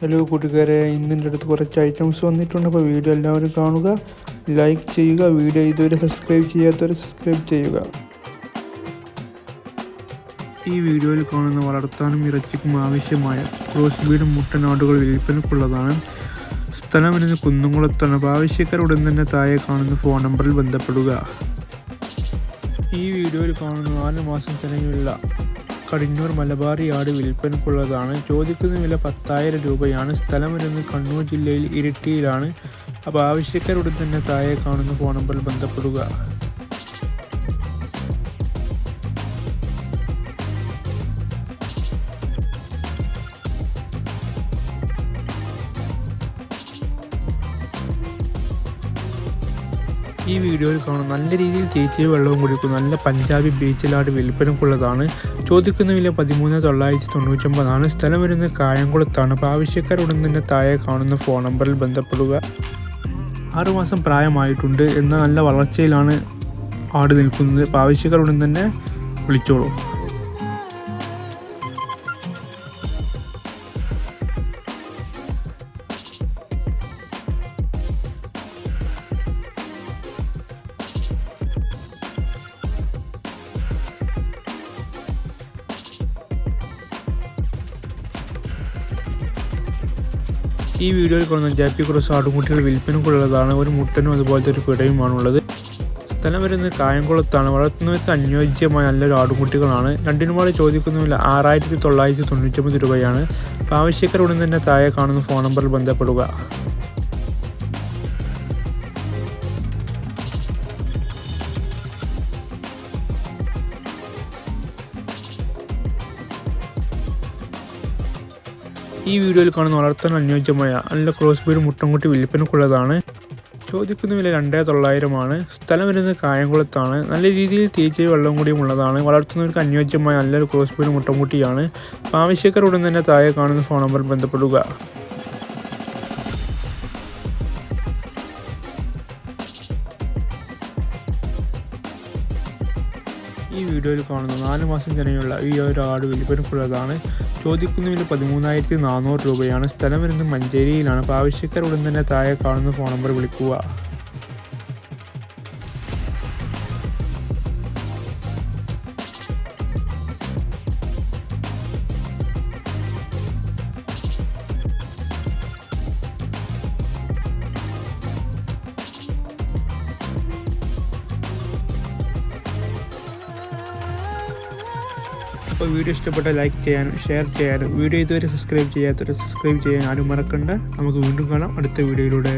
Hello കൂട്ടുകാരെ. ഇന്നിന്റെ അടുത്ത് കുറച്ച് ഐറ്റംസ് വന്നിട്ടുണ്ട്. അപ്പോൾ വീഡിയോ എല്ലാവരും കാണുക. ലൈക്ക് ചെയ്യുക. വീഡിയോ ഇതുവരെ സബ്സ്ക്രൈബ് ചെയ്യാത്തവർ സബ്സ്ക്രൈബ് ചെയ്യുക. ഈ വീഡിയോയിൽ കാണുന്ന വളർത്താനും ഇറച്ചിക്കും ആവശ്യമായ ക്രോസ് ബീഡ് മുട്ടനാടുകൾ വിൽപ്പനക്കുള്ളതാണ്. സ്ഥലം വരുന്ന കുന്നുംകുളത്താണ് ആവശ്യക്കാർ ഉടൻ തന്നെ താഴെ കാണുന്ന ഫോൺ നമ്പറിൽ ബന്ധപ്പെടുക. ഈ വീഡിയോയിൽ കാണുന്ന നാല് മാസം ചെലവിലുള്ള കടിഞ്ഞൂർ മലബാറി ആട് വിൽപ്പനക്കുള്ളതാണ്. ചോദിക്കുന്ന വില പത്തായിരം രൂപയാണ്. സ്ഥലം വരുന്നത് കണ്ണൂർ ജില്ലയിൽ ഇരിട്ടിയിലാണ്. അപ്പോൾ ആവശ്യക്കാരുടെ തന്നെ താഴെ കാണുന്ന ഫോൺ നമ്പറിൽ ബന്ധപ്പെടുക. ഈ വീഡിയോയിൽ കാണും നല്ല രീതിയിൽ ചേച്ചി വെള്ളവും കുടിക്കും നല്ല പഞ്ചാബി ബീച്ചിലാട് വിൽപ്പനക്കുള്ളതാണ്. ചോദിക്കുന്ന വില പതിമൂന്ന് തൊള്ളായിരത്തി തൊണ്ണൂറ്റൊമ്പതാണ്. സ്ഥലം വരുന്നത് കായംകുളത്താണ്. അപ്പോൾ ആവശ്യക്കാരുടൻ തന്നെ താഴെ കാണുന്ന ഫോൺ നമ്പറിൽ ബന്ധപ്പെടുക. ആറുമാസം പ്രായമായിട്ടുണ്ട്. എന്ന നല്ല വളർച്ചയിലാണ് ആട് നിൽക്കുന്നത്. അപ്പോൾ ആവശ്യക്കാരുടൻ തന്നെ വിളിച്ചോളൂ. ഈ വീഡിയോയിൽ കാണുന്ന ജാപ്പി ക്രോസ് ആടുമുട്ടികൾ വിൽപ്പനക്കുള്ളതാണ്. ഒരു മുട്ടനും അതുപോലത്തെ ഒരു പിടയുമാണുള്ളത്. സ്ഥലം വരുന്നത് കായംകുളത്താണ്. വളർത്തുന്നവർക്ക് അനുയോജ്യമായ നല്ലൊരു ആടുകുട്ടികളാണ്. രണ്ടിനുപാട് ചോദിക്കുന്നുമില്ല ആറായിരത്തി തൊള്ളായിരത്തി തൊണ്ണൂറ്റൊമ്പത് രൂപയാണ്. ആവശ്യക്കാർ ഉടൻ തന്നെ താഴെ കാണുന്ന ഫോൺ നമ്പറിൽ ബന്ധപ്പെടുക. ഈ വീഡിയോയിൽ കാണുന്ന വളർത്താൻ അനുയോജ്യമായ നല്ല ക്രോസ് ബീഡ് മുട്ടൻകുട്ടി വിൽപ്പനക്കുള്ളതാണ് ചോദിക്കുന്ന വില രണ്ടേ തൊള്ളായിരമാണ്. സ്ഥലം വരുന്നത് കായംകുളത്താണ്. നല്ല രീതിയിൽ തീച്ച വെള്ളം കൂടിയും ഉള്ളതാണ്. വളർത്തുന്നവർക്ക് അനുയോജ്യമായ നല്ലൊരു ക്രോസ് ബീഡ് മുട്ടൻകുട്ടിയാണ്. ആവശ്യക്കാർ ഉടൻ തന്നെ താഴെ കാണുന്ന ഫോൺ നമ്പറിൽ ബന്ധപ്പെടുക. ഈ വീഡിയോയിൽ കാണുന്ന നാല് മാസം ജനയുള്ള ഈ ഒരു ആട് വിൽപ്പനക്കുള്ളതാണ് ചോദിക്കുന്ന വില പതിമൂന്നായിരത്തി നാനൂറ് രൂപയാണ്. സ്ഥലം വരുന്നത് മഞ്ചേരിയിലാണ്. അപ്പോൾ ആവശ്യക്കാർ ഉടൻ തന്നെ താഴെ കാണുന്ന ഫോൺ നമ്പർ വിളിക്കുക. അപ്പോൾ വീഡിയോ ഇഷ്ടപ്പെട്ട ലൈക്ക് ചെയ്യാനും ഷെയർ ചെയ്യാനും. വീഡിയോ ഇതുവരെ സബ്സ്ക്രൈബ് ചെയ്യാത്തവരെ സബ്സ്ക്രൈബ് ചെയ്യാൻ ആരും മറക്കണ്ട. നമുക്ക് വീണ്ടും കാണാം. അടുത്ത വീഡിയോയിലൂടെ.